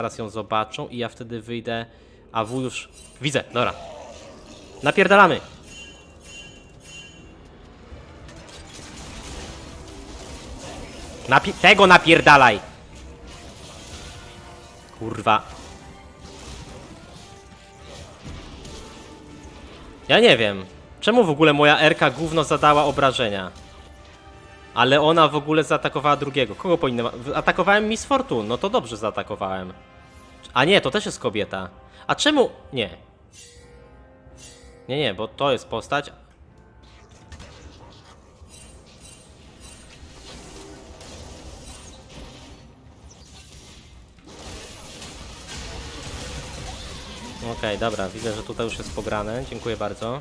zaraz ją zobaczą i ja wtedy wyjdę, a W już... Widzę, dobra. Napierdalamy. Napi tego napierdalaj! Kurwa. Ja nie wiem. Czemu w ogóle moja Erka gówno zadała obrażenia? Ale ona w ogóle zaatakowała drugiego. Kogo powinna... Atakowałem Miss Fortune. No to dobrze zaatakowałem. A nie, to też jest kobieta. A czemu... Nie. Nie, nie, bo to jest postać. Okej, dobra, widzę, że tutaj już jest pograne. Dziękuję bardzo.